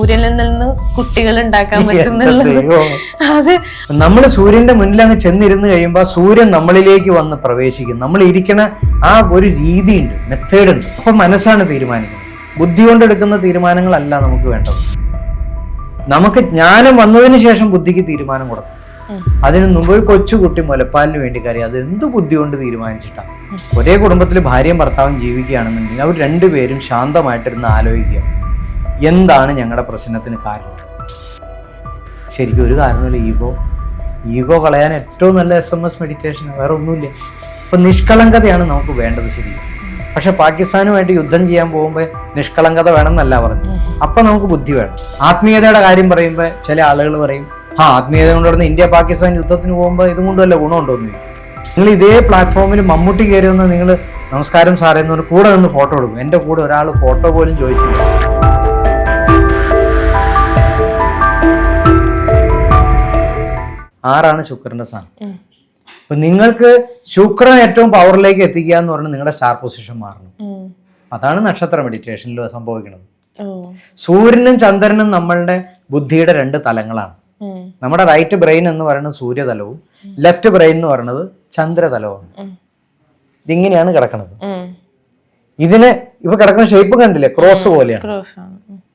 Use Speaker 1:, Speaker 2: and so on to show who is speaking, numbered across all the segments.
Speaker 1: സൂര്യനിൽ നിന്ന് കുട്ടികൾ ഉണ്ടാക്കാൻ പറ്റുന്നുള്ളത്. അത്
Speaker 2: നമ്മൾ സൂര്യന്റെ മുന്നിൽ അങ്ങ് ചെന്നിരുന്ന് കഴിയുമ്പോൾ സൂര്യൻ നമ്മളിലേക്ക് വന്ന് പ്രവേശിക്കും. നമ്മൾ ഇരിക്കണ ആ ഒരു രീതിയുണ്ട് മെത്തേഡ് ഉണ്ട്. അപ്പൊ മനസ്സാണ് തീരുമാനിക്കുന്നത്. ബുദ്ധി കൊണ്ടെടുക്കുന്ന തീരുമാനങ്ങളല്ല നമുക്ക് വേണ്ടത്. നമുക്ക് ജ്ഞാനം വന്നതിന് ശേഷം ബുദ്ധിക്ക് തീരുമാനം കൊടുക്കും. അതിന് മുമ്പ് ഒരു കൊച്ചുകുട്ടി മുലപ്പാലിന് വേണ്ടി കാര്യം. അത് എന്ത് ബുദ്ധി കൊണ്ട് തീരുമാനിച്ചിട്ടാണ് ഒരേ കുടുംബത്തിൽ ഭാര്യയും ഭർത്താവും ജീവിക്കുകയാണെന്നുണ്ടെങ്കിൽ അവർ രണ്ടുപേരും ശാന്തമായിട്ടിരുന്ന് ആലോചിക്കുക. എന്താണ് ഞങ്ങളുടെ പ്രശ്നത്തിന് കാരണം? ശരിക്കും ഒരു കാരണമില്ല ഈഗോ. ഈഗോ കളയാൻ ഏറ്റവും നല്ല എസ് എം എസ് മെഡിറ്റേഷൻ വേറെ ഒന്നുമില്ല. അപ്പൊ നിഷ്കളങ്കതയാണ് നമുക്ക് വേണ്ടത് ശരിക്കും. പക്ഷെ പാകിസ്ഥാനുമായിട്ട് യുദ്ധം ചെയ്യാൻ പോകുമ്പോൾ നിഷ്കളങ്കത വേണമെന്നല്ല പറഞ്ഞു അപ്പൊ നമുക്ക് ബുദ്ധി വേണം. ആത്മീയതയുടെ കാര്യം പറയുമ്പോൾ ചില ആളുകൾ പറയും ആ ആത്മീയത കൊണ്ടുവരുന്ന ഇന്ത്യ പാകിസ്ഥാൻ യുദ്ധത്തിന് പോകുമ്പോൾ ഇതും കൊണ്ട് വല്ല ഗുണമുണ്ടോന്ന് നിങ്ങൾ ഇതേ പ്ലാറ്റ്ഫോമിൽ മമ്മൂട്ടി കയറി വന്ന് നിങ്ങൾ നമസ്കാരം സാറേ എന്ന് പറഞ്ഞ് കൂടെ നിന്ന് ഫോട്ടോ എടുക്കും. എന്റെ കൂടെ ഒരാൾ ഫോട്ടോ പോലും ചോദിച്ചില്ല. ആറാണ് ശുക്രന്റെ സ്ഥാനം. അപ്പൊ നിങ്ങൾക്ക് ശുക്രൻ ഏറ്റവും പവറിലേക്ക് എത്തിക്കുക എന്ന് പറഞ്ഞാൽ നിങ്ങളുടെ സ്റ്റാർ പൊസിഷൻ മാറണം. അതാണ് നക്ഷത്ര മെഡിറ്റേഷനിൽ സംഭവിക്കുന്നത്. സൂര്യനും ചന്ദ്രനും നമ്മളുടെ ബുദ്ധിയുടെ രണ്ട് തലങ്ങളാണ്. നമ്മുടെ റൈറ്റ് ബ്രെയിൻ എന്ന് പറയുന്നത് സൂര്യതലവും ലെഫ്റ്റ് ബ്രെയിൻ എന്ന് പറയുന്നത് ചന്ദ്രതലവുമാണ്. ഇതിങ്ങനെയാണ് കിടക്കുന്നത്. ഇതിന് ഇപ്പൊ കിടക്കുന്ന ഷേപ്പ് കണ്ടില്ലേ? ക്രോസ് പോലെയാണ്.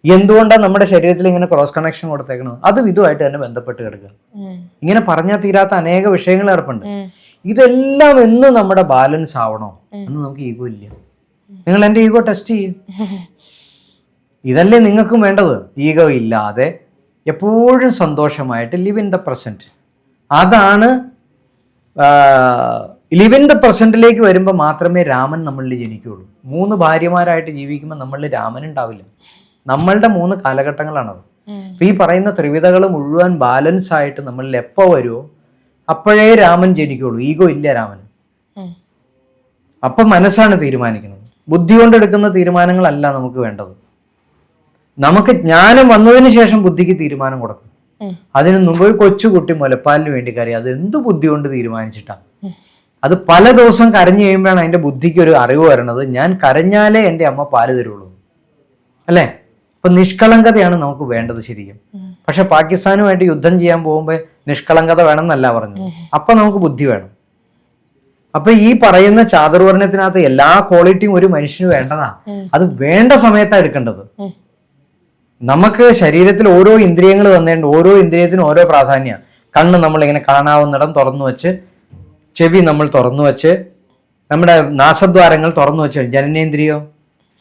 Speaker 2: എന്തുകൊണ്ടാണ് നമ്മുടെ ശരീരത്തിൽ ഇങ്ങനെ ക്രോസ് കണക്ഷൻ കൊടുത്തേക്കുന്നത് അതും ഇതുമായിട്ട് തന്നെ ബന്ധപ്പെട്ട് കിടക്കുക. ഇങ്ങനെ പറഞ്ഞാൽ തീരാത്ത അനേക വിഷയങ്ങൾ
Speaker 1: ഏർപ്പുണ്ട്.
Speaker 2: ഇതെല്ലാം എന്ന് നമ്മുടെ ബാലൻസ് ആവണോ എന്ന് നമുക്ക് ഈഗോ ഇല്ല. നിങ്ങൾ എന്റെ ഈഗോ ടെസ്റ്റ് ചെയ്യും. ഇതല്ലേ നിങ്ങൾക്കും വേണ്ടത്? ഈഗോ ഇല്ലാതെ എപ്പോഴും സന്തോഷമായിട്ട് ലിവ് ഇൻ ദ പ്രസന്റ് അതാണ് ലിവ് ഇൻ ദ പ്രസന്റിലേക്ക് വരുമ്പോൾ മാത്രമേ രാമൻ നമ്മളിൽ ജനിക്കുകയുള്ളൂ. മൂന്ന് ഭാര്യമാരായിട്ട് ജീവിക്കുമ്പോൾ നമ്മളിൽ രാമൻ ഉണ്ടാവില്ല. നമ്മളുടെ മൂന്ന് കാലഘട്ടങ്ങളാണത്. അപ്പൊ ഈ പറയുന്ന ത്രിവിധകൾ മുഴുവൻ ബാലൻസ് ആയിട്ട് നമ്മളിൽ എപ്പോ വരുമോ അപ്പോഴേ രാമൻ ജനിക്കുള്ളൂ. ഈഗോ ഇല്ല
Speaker 1: രാമൻ
Speaker 2: അപ്പൊ മനസ്സാണ് തീരുമാനിക്കുന്നത്. ബുദ്ധി കൊണ്ടെടുക്കുന്ന തീരുമാനങ്ങളല്ല നമുക്ക് വേണ്ടത്. നമുക്ക് ജ്ഞാനം വന്നതിന് ശേഷം ബുദ്ധിക്ക് തീരുമാനം കൊടുക്കും. അതിന് മുമ്പ് ഒരു കൊച്ചുകുട്ടി മുലപ്പാലിന് വേണ്ടി കറി അത് എന്ത് ബുദ്ധി കൊണ്ട് തീരുമാനിച്ചിട്ടാണ് അത് പല ദിവസം കരഞ്ഞു കഴിയുമ്പോഴാണ് അതിന്റെ ബുദ്ധിക്ക് ഒരു അറിവ് വരണത്. ഞാൻ കരഞ്ഞാലേ എന്റെ അമ്മ പാൽ തരുള്ളൂ. അല്ലേ? ഇപ്പൊ നിഷ്കളങ്കതയാണ് നമുക്ക് വേണ്ടത് ശരിക്കും. പക്ഷെ പാകിസ്ഥാനുമായിട്ട് യുദ്ധം ചെയ്യാൻ പോകുമ്പോൾ നിഷ്കളങ്കത വേണമെന്നല്ല പറഞ്ഞു അപ്പൊ നമുക്ക് ബുദ്ധി വേണം. അപ്പൊ ഈ പറയുന്ന ചാതുർവർണത്തിനകത്ത് എല്ലാ ക്വാളിറ്റിയും ഒരു മനുഷ്യന് വേണ്ടതാ. അത് വേണ്ട സമയത്താണ് എടുക്കേണ്ടത്. നമുക്ക് ശരീരത്തിൽ ഓരോ ഇന്ദ്രിയങ്ങൾ തന്നേണ്ട ഓരോ ഇന്ദ്രിയത്തിനും ഓരോ പ്രാധാന്യമാണ് കണ്ണ് നമ്മളിങ്ങനെ കാണാവുന്നിടം തുറന്നു വെച്ച് ചെവി നമ്മൾ തുറന്നു വെച്ച് നമ്മുടെ നാസദ്വാരങ്ങൾ തുറന്നു വെച്ച് ജനനേന്ദ്രിയോ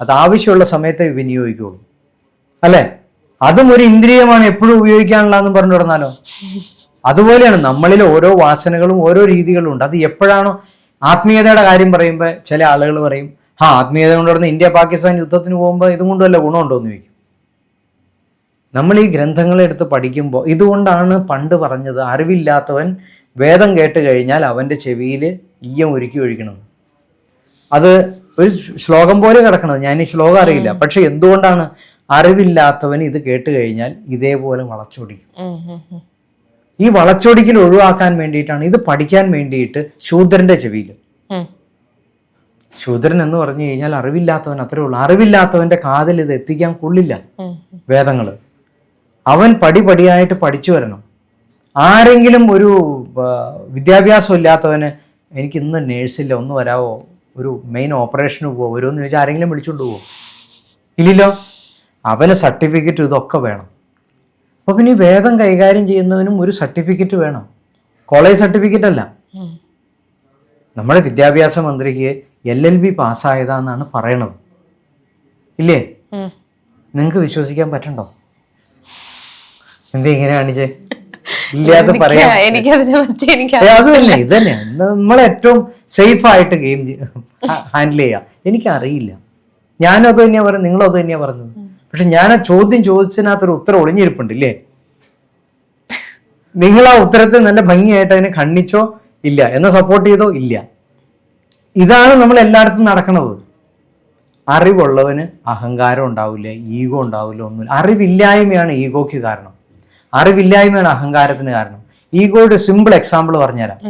Speaker 2: അത് ആവശ്യമുള്ള സമയത്തെ വിനിയോഗിക്കുള്ളൂ അല്ലേ? അതും ഒരു ഇന്ദ്രിയമാണ് എപ്പോഴും ഉപയോഗിക്കാനുള്ളതെന്ന് പറഞ്ഞു തുടർന്നാലോ അതുപോലെയാണ് നമ്മളിൽ ഓരോ വാസനകളും ഓരോ രീതികളും ഉണ്ട്. അത് എപ്പോഴാണോ ആത്മീയതയുടെ കാര്യം പറയുമ്പോൾ ചില ആളുകൾ പറയും ആ ആത്മീയത കൊണ്ടുവരുന്ന ഇന്ത്യ പാകിസ്ഥാൻ യുദ്ധത്തിന് പോകുമ്പോൾ ഇതും കൊണ്ട് വല്ല ഗുണമുണ്ടോ? എന്ന് ചോദിക്കും. നമ്മൾ ഈ ഗ്രന്ഥങ്ങളെടുത്ത് പഠിക്കുമ്പോൾ ഇതുകൊണ്ടാണ് പണ്ട് പറഞ്ഞത് അറിവില്ലാത്തവൻ വേദം കേട്ട് കഴിഞ്ഞാൽ അവന്റെ ചെവിയിൽ ഈയം ഒരുക്കി ഒഴിക്കണം. അത് ഒരു ശ്ലോകം പോലെ കിടക്കണത്. ഞാൻ ഈ ശ്ലോകം അറിയില്ല. പക്ഷെ എന്തുകൊണ്ടാണ് അറിവില്ലാത്തവൻ ഇത് കേട്ട് കഴിഞ്ഞാൽ ഇതേപോലെ വളച്ചൊടിക്കും. ഈ വളച്ചൊടിക്കൽ ഒഴിവാക്കാൻ വേണ്ടിയിട്ടാണ് ഇത് പഠിക്കാൻ വേണ്ടിയിട്ട് ശൂദ്രന്റെ ചെവിയിൽ. ശൂദ്രൻ എന്ന് പറഞ്ഞു കഴിഞ്ഞാൽ അറിവില്ലാത്തവൻ അത്രേ ഉള്ളൂ. അറിവില്ലാത്തവന്റെ കാതിൽ ഇത് എത്തിക്കാൻ കൊള്ളില്ല
Speaker 1: വേദങ്ങൾ.
Speaker 2: വേദങ്ങൾ അവൻ പടിപടിയായിട്ട് പഠിച്ചു വരണം. ആരെങ്കിലും ഒരു വിദ്യാഭ്യാസം ഇല്ലാത്തവന് എനിക്ക് ഇന്ന് നേഴ്സില്ല ഒന്ന് വരാവോ? ഒരു മെയിൻ ഓപ്പറേഷന് പോവോ? വരുമെന്ന് ചോദിച്ചാൽ ആരെങ്കിലും വിളിച്ചുകൊണ്ട് പോവോ? ഇല്ലല്ലോ? അവന് സർട്ടിഫിക്കറ്റ് ഇതൊക്കെ വേണം. അപ്പോൾ പിന്നെ ഈ വേദം കൈകാര്യം ചെയ്യുന്നവനും ഒരു സർട്ടിഫിക്കറ്റ് വേണം. കോളേജ് സർട്ടിഫിക്കറ്റ് അല്ല. നമ്മുടെ വിദ്യാഭ്യാസ മന്ത്രിക്ക് എൽ എൽ ബി പാസ്സായതാന്നാണ് പറയണത്. ഇല്ലേ?
Speaker 1: നിങ്ങക്ക്
Speaker 2: നിങ്ങൾക്ക് വിശ്വസിക്കാൻ പറ്റണ്ടോ? എന്താ ഇങ്ങനെ കാണിച്ചേ? ഇല്ലാതെ പറയാം. അതല്ലേ ഇതന്നെ നമ്മളെ ഏറ്റവും സേഫ് ആയിട്ട് ഗെയിം ഹാൻഡിൽ ചെയ്യാം. എനിക്കറിയില്ല. ഞാനും അത് തന്നെയാ പറഞ്ഞത് നിങ്ങളും അത് തന്നെയാ പറഞ്ഞത് പക്ഷെ ഞാൻ ആ ചോദ്യം ചോദിച്ചതിനകത്തൊരു ഉത്തരം ഒളിഞ്ഞിരിപ്പുണ്ട് ഇല്ലേ നിങ്ങൾ ആ ഉത്തരത്തെ നല്ല ഭംഗിയായിട്ട് അതിനെ ഖണ്ഡിച്ചോ ഇല്ല. എന്നെ സപ്പോർട്ട് ചെയ്തോ ഇല്ല. ഇതാണ് നമ്മൾ എല്ലായിടത്തും നടക്കുന്നത് അറിവുള്ളവന് അഹങ്കാരം ഉണ്ടാവില്ല ഈഗോ ഉണ്ടാവില്ല ഒന്നുമില്ല അറിവില്ലായ്മയാണ് ഈഗോയ്ക്ക് കാരണം. അറിവില്ലായ്മയാണ് അഹങ്കാരത്തിന് കാരണം. ഈഗോയുടെ സിമ്പിൾ എക്സാമ്പിൾ പറഞ്ഞുതരാം.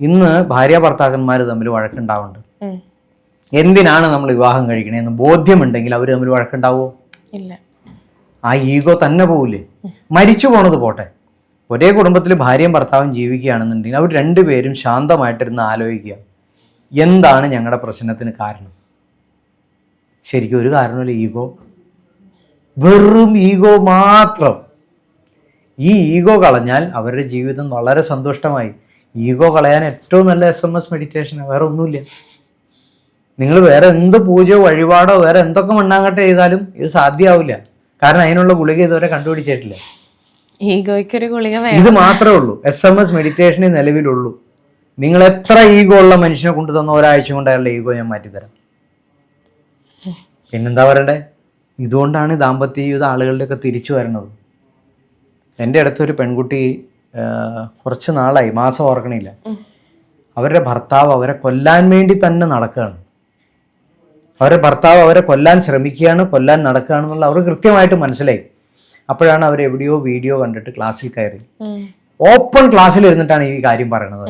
Speaker 2: ഇന്ന് ഭാര്യ ഭർത്താക്കന്മാർ തമ്മിൽ വഴക്കുണ്ടാവുന്നുണ്ട്. എന്തിനാണ് നമ്മൾ വിവാഹം കഴിക്കണേന്ന് ബോധ്യമുണ്ടെങ്കിൽ അവർ തമ്മിൽ വഴക്കുണ്ടാവോ?
Speaker 1: ഇല്ല.
Speaker 2: ആ ഈഗോ തന്നെ പോവില്ലേ? മരിച്ചു പോണത് പോട്ടെ. ഒരേ കുടുംബത്തിൽ ഭാര്യയും ഭർത്താവും ജീവിക്കുകയാണെന്നുണ്ടെങ്കിൽ അവർ രണ്ടുപേരും ശാന്തമായിട്ടിരുന്ന് ആലോചിക്കുക. എന്താണ് ഞങ്ങളുടെ പ്രശ്നത്തിന് കാരണം? ശരിക്കും ഒരു കാരണമില്ല ഈഗോ. വെറും ഈഗോ മാത്രം. ഈ ഈഗോ കളഞ്ഞാൽ അവരുടെ ജീവിതം വളരെ സന്തുഷ്ടമായി. ഈഗോ കളയാൻ ഏറ്റവും നല്ല എസ് എം എസ് മെഡിറ്റേഷൻ വേറെ ഒന്നുമില്ല. നിങ്ങൾ വേറെ എന്ത് പൂജയോ വഴിപാടോ വേറെ എന്തൊക്കെ മണ്ണാങ്കട്ട ചെയ്താലും ഇത് സാധ്യമാവില്ല കാരണം അതിനുള്ള ഗുളിക ഇതുവരെ കണ്ടുപിടിച്ചിട്ടില്ല.
Speaker 1: ഈഗോയ്ക്കൊരു ഗുളിക
Speaker 2: ഇത് മാത്രമേ ഉള്ളൂ. എസ് എം എസ് മെഡിറ്റേഷനേ നിലവിലുള്ളൂ. നിങ്ങൾ എത്ര ഈഗോ ഉള്ള മനുഷ്യനെ കൊണ്ടു തന്ന ഒരാഴ്ച കൊണ്ട് അയാളുടെ ഈഗോ ഞാൻ മാറ്റിത്തരാം. പിന്നെന്താ പറയണ്ടേ? ഇതുകൊണ്ടാണ് ദാമ്പത്യ ജീവിതം ആളുകളുടെയൊക്കെ തിരിച്ചു വരണത്. എന്റെ അടുത്തൊരു പെൺകുട്ടി കുറച്ച് നാളായി മാസം ഓർക്കണില്ല. അവരുടെ ഭർത്താവ് അവരെ കൊല്ലാൻ വേണ്ടി തന്നെ നടക്കുകയാണ്. അവരുടെ ഭർത്താവ് അവരെ കൊല്ലാൻ ശ്രമിക്കുകയാണ് കൊല്ലാൻ നടക്കുകയാണെന്നുള്ള അവർ കൃത്യമായിട്ട് മനസ്സിലായി. അപ്പോഴാണ് അവർ എവിടെയോ വീഡിയോ കണ്ടിട്ട് ക്ലാസ്സിൽ കയറി. ഓപ്പൺ ക്ലാസ്സിൽ ഇരുന്നിട്ടാണ് ഈ കാര്യം പറയണത്.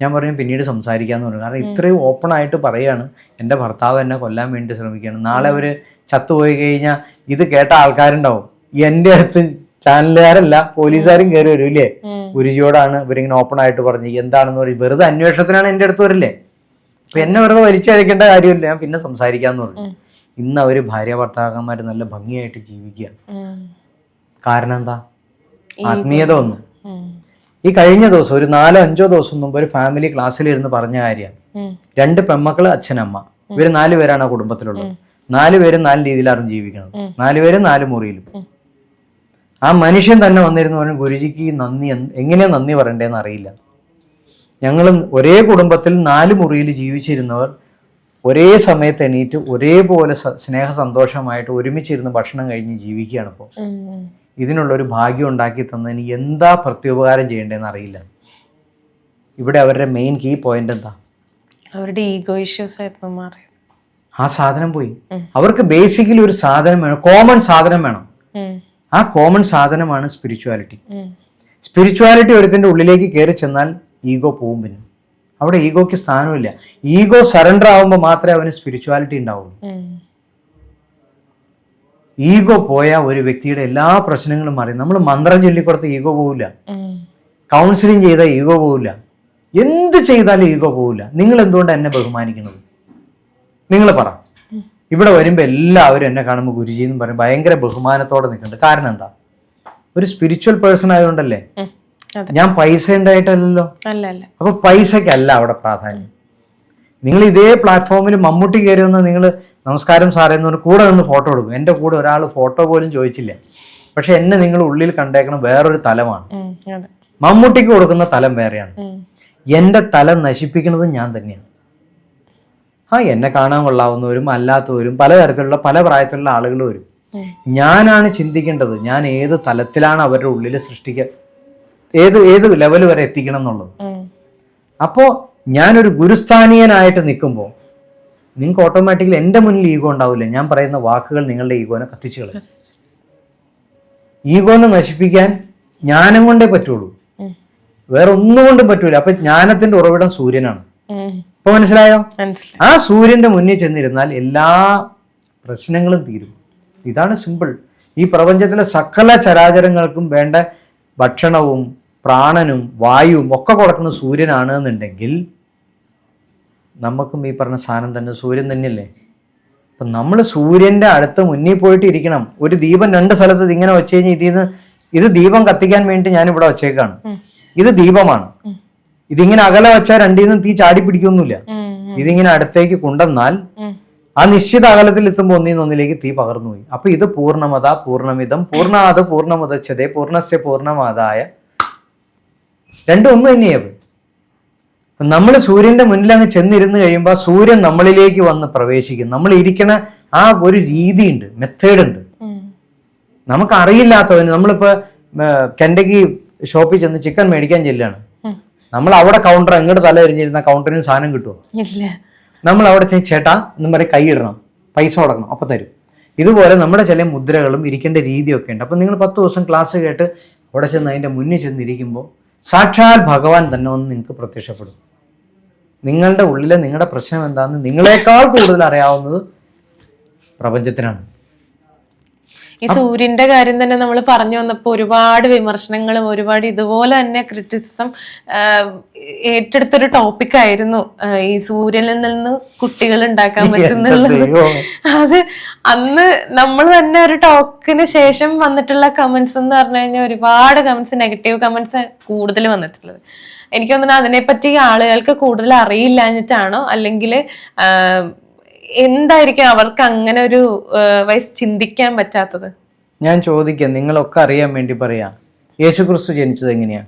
Speaker 2: ഞാൻ പറഞ്ഞു പിന്നീട് സംസാരിക്കാന്ന് പറഞ്ഞു. കാരണം ഇത്രയും ഓപ്പൺ ആയിട്ട് പറയാണ് എന്റെ ഭർത്താവ് എന്നെ കൊല്ലാൻ വേണ്ടി ശ്രമിക്കുകയാണ്. നാളെ അവർ ചത്തുപോയി കഴിഞ്ഞാൽ ഇത് കേട്ട ആൾക്കാരുണ്ടാവും. എന്റെ അടുത്ത് ചാനലുകാരല്ല പോലീസുകാരും കയറി വരും ഇല്ലേ?
Speaker 1: ഉം.
Speaker 2: ഗുരുജിയോടാണ് ഇവരിങ്ങനെ ഓപ്പൺ ആയിട്ട് പറഞ്ഞു എന്താണെന്ന് പറയും വെറുതെ അന്വേഷണത്തിനാണ് എന്റെ അടുത്ത് വരില്ലേ? അപ്പൊ എന്നെ വെറുതെ വലിച്ചഴിക്കേണ്ട കാര്യമില്ല. ഞാൻ പിന്നെ സംസാരിക്കാന്ന് പറഞ്ഞു. ഇന്ന് അവർ ഭാര്യ ഭർത്താക്കന്മാർ നല്ല ഭംഗിയായിട്ട് ജീവിക്കുക കാരണം എന്താ ആത്മീയത ഒന്നും ഈ കഴിഞ്ഞ ദിവസം ഒരു നാലോ അഞ്ചോ ദിവസം മുമ്പ് ഒരു ഫാമിലി ക്ലാസ്സിലിരുന്ന് പറഞ്ഞ കാര്യമാണ് രണ്ട് പെമ്മക്കൾ അച്ഛനമ്മ ഇവർ നാലു പേരാണ് ആ കുടുംബത്തിലുള്ളത്. നാലു പേരും നാല് രീതിയിലാണ് ജീവിക്കണം നാലു പേരും നാല് മുറിയിലും. ആ മനുഷ്യൻ തന്നെ വന്നിരുന്നു പറഞ്ഞു ഗുരുജിക്ക് നന്ദി എങ്ങനെയാ നന്ദി പറയണ്ടേന്ന് അറിയില്ല. ഞങ്ങൾ ഒരേ കുടുംബത്തിൽ നാല് മുറിയിൽ ജീവിച്ചിരുന്നവർ ഒരേ സമയത്ത് എണീറ്റ് ഒരേപോലെ സ്നേഹ സന്തോഷമായിട്ട് ഒരുമിച്ചിരുന്ന് ഭക്ഷണം കഴിഞ്ഞ് ജീവിക്കുകയാണ് ഇപ്പോൾ. ഇതിനുള്ള ഒരു ഭാഗ്യം ഉണ്ടാക്കി തന്നതിന് എന്താ പ്രത്യുപകാരം ചെയ്യേണ്ടതെന്ന് അറിയില്ല. ഇവിടെ അവരുടെ മെയിൻ കീ പോയിന്റ് എന്താ?
Speaker 1: അവരുടെ ഈഗോ ഇഷ്യൂസ് ആയിരുന്നു മാറിയത്
Speaker 2: ആ സാധനം പോയി. അവർക്ക് ബേസിക്കലി ഒരു സാധനം വേണം. കോമൺ സാധനം വേണം. ആ കോമൺ സാധനമാണ് സ്പിരിച്വാലിറ്റി. സ്പിരിച്വാലിറ്റി ഒരുത്തിന്റെ ഉള്ളിലേക്ക് കയറി ചെന്നാൽ ഈഗോ പോവും പിന്നെ. അവിടെ ഈഗോക്ക് സ്ഥാനമില്ല. ഈഗോ സറണ്ടർ ആവുമ്പോൾ മാത്രമേ അവന് സ്പിരിച്വാലിറ്റി ഉണ്ടാവുള്ളൂ. ഈഗോ പോയ ഒരു വ്യക്തിയുടെ എല്ലാ പ്രശ്നങ്ങളും മാറി നമ്മൾ മന്ത്രം ചൊല്ലിക്കൊടുത്ത ഈഗോ പോവില്ല. കൗൺസിലിംഗ് ചെയ്ത ഈഗോ പോവില്ല. എന്ത് ചെയ്താലും ഈഗോ പോവില്ല. നിങ്ങൾ എന്തുകൊണ്ട് എന്നെ ബഹുമാനിക്കുന്നത്? നിങ്ങൾ പറ. ഇവിടെ വരുമ്പോൾ എല്ലാവരും എന്നെ കാണുമ്പോൾ ഗുരുജി എന്ന് പറയും. ഭയങ്കര ബഹുമാനത്തോടെ നിൽക്കുന്നുണ്ട്. കാരണം എന്താ? ഒരു സ്പിരിച്വൽ പേഴ്സൺ ആയതുകൊണ്ടല്ലേ? ഞാൻ പൈസ ഉണ്ടായിട്ടല്ലല്ലോ. അപ്പൊ പൈസക്കല്ല അവിടെ പ്രാധാന്യം. നിങ്ങൾ ഇതേ പ്ലാറ്റ്ഫോമിൽ മമ്മൂട്ടി കയറി വന്ന് നിങ്ങൾ നമസ്കാരം സാറേ എന്ന് പറഞ്ഞ് കൂടെ നിന്ന് ഫോട്ടോ എടുക്കും. എന്റെ കൂടെ ഒരാൾ ഫോട്ടോ പോലും ചോദിച്ചില്ല. പക്ഷെ എന്നെ നിങ്ങൾ ഉള്ളിൽ കണ്ടേക്കണം വേറൊരു തലമാണ്. മമ്മൂട്ടിക്ക് കൊടുക്കുന്ന തലം വേറെയാണ്.
Speaker 1: എന്റെ
Speaker 2: എന്റെ തലം നശിപ്പിക്കുന്നത് ഞാൻ തന്നെയാണ്. ആ എന്നെ കാണാൻ കൊള്ളാവുന്നവരും അല്ലാത്തവരും പലതരത്തിലുള്ള പല പ്രായത്തിലുള്ള ആളുകൾ വരും. ഞാനാണ് ചിന്തിക്കേണ്ടത് ഞാൻ ഏത് തലത്തിലാണ് അവരുടെ ഉള്ളിൽ സൃഷ്ടിക്ക ഏത് ഏത് ലെവൽ വരെ എത്തിക്കണം എന്നുള്ളത്. അപ്പോ ഞാനൊരു ഗുരുസ്ഥാനീയനായിട്ട് നിൽക്കുമ്പോൾ നിങ്ങൾക്ക് ഓട്ടോമാറ്റിക്കലി എന്റെ മുന്നിൽ ഈഗോ ഉണ്ടാവില്ല. ഞാൻ പറയുന്ന വാക്കുകൾ നിങ്ങളുടെ ഈഗോനെ കത്തിച്ചു കളയും. ഈഗോനെ നശിപ്പിക്കാൻ ജ്ഞാനം കൊണ്ടേ പറ്റുള്ളൂ. വേറെ ഒന്നും കൊണ്ടും പറ്റൂല. അപ്പൊ ജ്ഞാനത്തിന്റെ ഉറവിടം സൂര്യനാണ്. ഇപ്പൊ മനസ്സിലായി? ആ സൂര്യന്റെ മുന്നിൽ ചെന്നിരുന്നാൽ എല്ലാ പ്രശ്നങ്ങളും തീരും. ഇതാണ് സിമ്പിൾ ഈ പ്രപഞ്ചത്തിലെ സകല ചരാചരങ്ങൾക്കും വേണ്ട ഭക്ഷണവും പ്രാണനും വായുവും ഒക്കെ കൊടുക്കുന്ന സൂര്യനാണ് എന്നുണ്ടെങ്കിൽ നമുക്കും ഈ പറഞ്ഞ സാധനം തന്നെ സൂര്യൻ തന്നെയല്ലേ? അപ്പൊ നമ്മൾ സൂര്യന്റെ അടുത്ത് മുന്നിൽ പോയിട്ട് ഇരിക്കണം. ഒരു ദീപം രണ്ട് സ്ഥലത്ത് ഇങ്ങനെ വെച്ച് കഴിഞ്ഞാൽ ഇതിന്ന് ഇത് ദീപം കത്തിക്കാൻ വേണ്ടി ഞാൻ ഇവിടെ വെച്ചേക്കാണ്. ഇത് ദീപമാണ്. ഇതിങ്ങനെ അകലെ വെച്ചാൽ രണ്ടീന്ന് തീ ചാടി പിടിക്കൊന്നുമില്ല. ഇതിങ്ങനെ അടുത്തേക്ക് കൊണ്ടുവന്നാൽ ആ നിശ്ചിത അകലത്തിൽ എത്തുമ്പോൾ ഒന്നിൽ ഒന്നിലേക്ക് തീ പകർന്നു പോയി അപ്പൊ ഇത് പൂർണമത പൂർണമിതം പൂർണാത് പൂർണമുദച്ഛതേ പൂർണസ്യ പൂർണമാതായ രണ്ടും ഒന്ന് തന്നെയാണ് നമ്മൾ സൂര്യന്റെ മുന്നിൽ അങ്ങ് ചെന്നിരുന്ന് കഴിയുമ്പോൾ സൂര്യൻ നമ്മളിലേക്ക് വന്ന് പ്രവേശിക്കും. നമ്മൾ ഇരിക്കണ ആ ഒരു രീതിയുണ്ട് മെത്തേഡ് ഉണ്ട്. നമുക്ക് അറിയില്ലാത്തവന് നമ്മളിപ്പോ കെൻഡക്കി ഷോപ്പിൽ ചെന്ന് ചിക്കൻ മേടിക്കാൻ ചെല്ലാണ്. നമ്മൾ അവിടെ കൗണ്ടർ എങ്ങോട്ട് തല എറിഞ്ഞിരുന്ന കൗണ്ടറിന് സാധനം കിട്ടുമോ നമ്മൾ അവിടെ ചെന്ന് ചേട്ടാ എന്നും പറയും കൈ ഇടണം പൈസ കൊടുക്കണം അപ്പൊ തരും. ഇതുപോലെ നമ്മുടെ ചില മുദ്രകളും ഇരിക്കേണ്ട രീതിയൊക്കെ ഉണ്ട്. അപ്പൊ നിങ്ങൾ പത്ത് ദിവസം ക്ലാസ് കേട്ട് അവിടെ ചെന്ന് അതിന്റെ മുന്നിൽ ചെന്നിരിക്കുമ്പോൾ സാക്ഷാൽ ഭഗവാൻ തന്നെ ഒന്ന് നിങ്ങൾക്ക് പ്രത്യക്ഷപ്പെടും. നിങ്ങളുടെ ഉള്ളിലെ നിങ്ങളുടെ പ്രശ്നം എന്താണെന്ന് നിങ്ങളെക്കാൾ കൂടുതൽ അറിയാവുന്നത് പ്രപഞ്ചത്തിനാണ്.
Speaker 1: ഈ സൂര്യന്റെ കാര്യം തന്നെ നമ്മൾ പറഞ്ഞു വന്നപ്പോൾ ഒരുപാട് വിമർശനങ്ങളും ഒരുപാട് ഇതുപോലെ തന്നെ ക്രിറ്റിസിസം ഏറ്റെടുത്തൊരു ടോപ്പിക് ആയിരുന്നു ഈ സൂര്യനിൽ നിന്ന് കുട്ടികൾ ഉണ്ടാക്കാൻ പറ്റുന്നുള്ളത്. അത് അന്ന് നമ്മൾ തന്നെ ഒരു ടോക്കിന് ശേഷം വന്നിട്ടുള്ള കമന്റ്സ് എന്ന് പറഞ്ഞു കഴിഞ്ഞാൽ ഒരുപാട് കമന്റ്സ് നെഗറ്റീവ് കമന്റ്സ് കൂടുതൽ വന്നിട്ടുള്ളത്. എനിക്ക് തോന്നുന്നു അതിനെപ്പറ്റി ആളുകൾക്ക് കൂടുതൽ അറിയില്ലാഞ്ഞിട്ടാണോ? അല്ലെങ്കിൽ എന്തായിരിക്കും അവർക്ക് അങ്ങനെ ഒരു വയസ്സ് ചിന്തിക്കാൻ പറ്റാത്തത്?
Speaker 2: ഞാൻ ചോദിക്കാം നിങ്ങളൊക്കെ അറിയാൻ വേണ്ടി പറയാം. യേശു ക്രിസ്തു ജനിച്ചത് എങ്ങനെയാ?